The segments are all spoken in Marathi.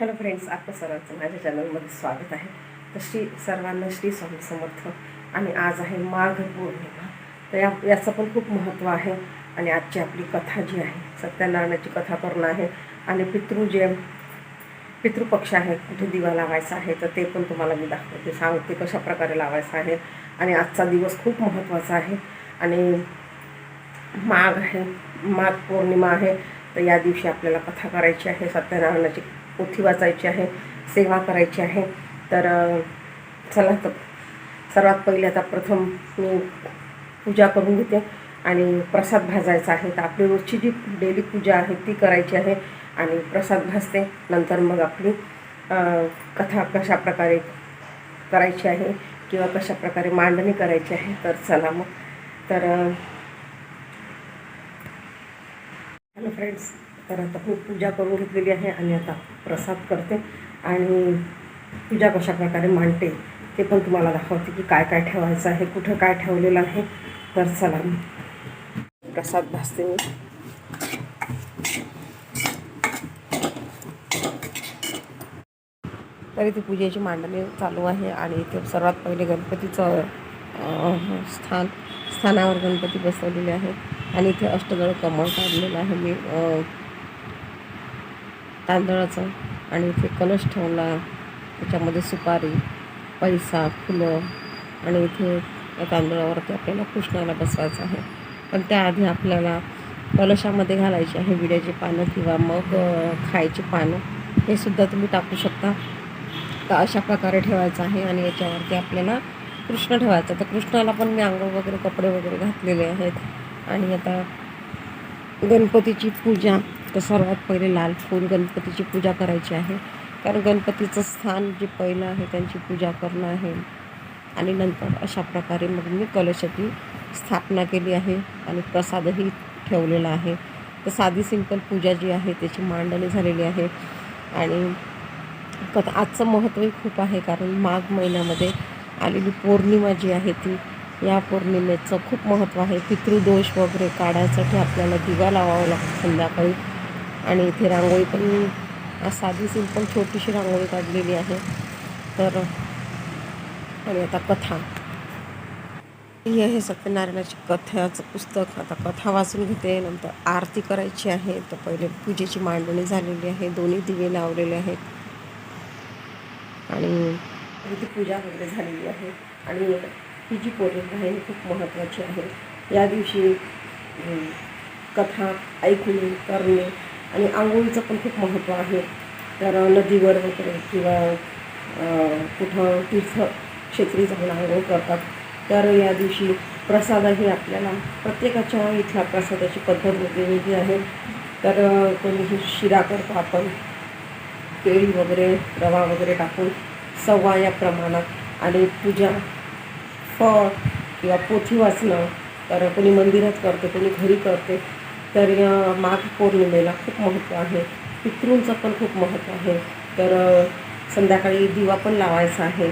हॅलो फ्रेंड्स आपल्या सर्वांचं माझ्या चॅनलमध्ये स्वागत आहे. तर श्री सर्वांना श्री स्वामी समर्थ. आणि आज आहे माघ पौर्णिमा. तर या याचं पण खूप महत्त्व आहे. आणि आजची आपली कथा जी आहे सत्यनारायणाची कथा करणं आहे. आणि पितृ जे पितृपक्ष आहे कुठे दिवा लावायचा आहे तर ते पण तुम्हाला मी दाखवते सांगते कशा प्रकारे लावायचं आहे. आणि आजचा दिवस खूप महत्त्वाचा आहे. आणि माघ आहे माघ पौर्णिमा आहे. तर या दिवशी आपल्याला कथा करायची आहे सत्यनारायणाची पोथी वाचायची आहे सेवा करायची आहे. तर चला तर सर्वात पहिले आता प्रथम मी पूजा करून घेते आणि प्रसाद भाजायचा आहे. तर आपली रोजची जी डेली पूजा आहे ती करायची आहे आणि प्रसाद भाजते. नंतर मग आपली कथा कशा प्रकारे करायची आहे किंवा कशाप्रकारे मांडणी करायची आहे. तर चला मग. तर हॅलो फ्रेंड्स. तर आता खूप पूजा करून घेतलेली आहे आणि आता प्रसाद करते. आणि पूजा कशा प्रकारे मांडते ते पण तुम्हाला दाखवते की काय काय ठेवायचं आहे कुठं काय ठेवलेलं आहे. तर चला. प्रसाद भासते मी. तर इथे पूजेची मांडणी चालू आहे आणि इथे सर्वात पहिले गणपतीचं स्थान स्थानावर गणपती बसवलेले आहेत. आणि इथे अष्टदळ कमळ काढलेलं आहे. मी तांदळाचं आणि इथे कलश ठेवला. त्याच्यामध्ये सुपारी पैसा फुलं आणि इथे या तांदळावरती आपल्याला कृष्णाला बसवायचं आहे. पण त्याआधी आपल्याला कलशामध्ये घालायची आहे विड्याची पानं किंवा मग खायची पानं. हे सुद्धा तुम्ही टाकू शकता. तर अशा प्रकारे ठेवायचं आहे आणि याच्यावरती आपल्याला कृष्ण ठेवायचा. तर कृष्णाला पण मी अंघोळ वगैरे कपडे वगैरे घातलेले आहेत. आणि आता गणपतीची पूजा तर सर्वात पहिले लाल फूल गणपतीची पूजा करायची आहे. कारण गणपतीचं स्थान जे पहिलं आहे त्यांची पूजा करणं आहे. आणि नंतर अशा प्रकारे मग मी कलशाची स्थापना केली आहे आणि प्रसादही ठेवलेला आहे. तर साधी सिंपल पूजा जी आहे त्याची मांडणी झालेली आहे. आणि कथा आजचं महत्त्वही खूप आहे कारण माघ महिन्यामध्ये आलेली पौर्णिमा जी आहे ती या पौर्णिमेचं खूप महत्त्व आहे. पितृदोष वगैरे काढायसाठी आपल्याला दिवा लावावा लागतो संध्याकाळी. आणि इथे रांगोळी पण साधी सिंपल छोटीशी रांगोळी काढलेली आहे. तर आणि आता कथा. ही आहे सत्यनारायणाची कथाचं पुस्तक. आता कथा वाचून घेते नंतर आरती करायची आहे. तर पहिले पूजेची मांडणी झालेली आहे. दोन्ही दिवे लावलेले आहेत. आणि इथे पूजा वगैरे झालेली आहे. आणि ही जी पौर्णिमा आहे ही खूप महत्त्वाची आहे या दिवशी कथा ऐकणे करणे आणि आंघोळीचं पण खूप महत्त्व आहे. तर नदीवर वगैरे किंवा कुठं तीर्थक्षेत्री जाऊन आंघोळ करतात. तर या दिवशी प्रसादही आपल्याला प्रत्येकाच्या इथल्या प्रसादाची पद्धत वेगवेगळी आहे. तर कोणीही कोणी शिरा करतो आपण केळी वगैरे रवा वगैरे टाकून सव्वा या प्रमाणात आणि पूजा फळ किंवा पोथी वाचणं. तर कोणी मंदिरात करते कोणी घरी करते. तर माघ पौर्णिमेला खूप महत्त्व आहे. पितृंचं पण खूप महत्त्व आहे. तर संध्याकाळी दिवा पण लावायचा आहे.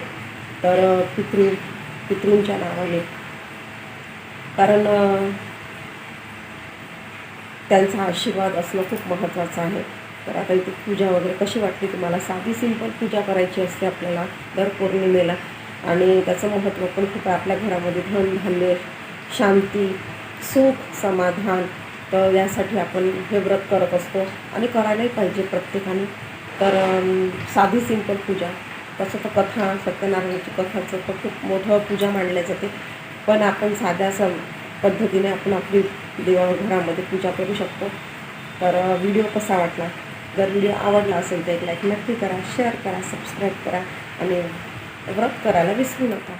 तर पितृ पितृंच्या नावाने. कारण त्यांचा आशीर्वाद असणं खूप महत्त्वाचं आहे. तर आता इथे पूजा वगैरे कशी वाटली तुम्हाला? साधी सिंपल पूजा करायची असते आपल्याला दर पौर्णिमेला. आणि त्याचं महत्त्व पण खूप आहे. आपल्या घरामध्ये धन धान्य शांती सुख समाधान तर यासाठी आपण हे व्रत करत असतो. आणि करायलाही पाहिजे प्रत्येकाने. तर साधी सिंपल पूजा. तसं तर कथा सत्यनारायणाची कथाचं तर खूप मोठं पूजा मांडल्या जाते. पण आपण साध्या स पद्धतीने आपण आपली देवाघरामध्ये पूजा करू शकतो. तर व्हिडिओ कसा वाटला? जर व्हिडिओ आवडला असेल तर एक लाईक नक्की करा शेअर करा सबस्क्राईब करा आणि व्रत करायला विसरू नका.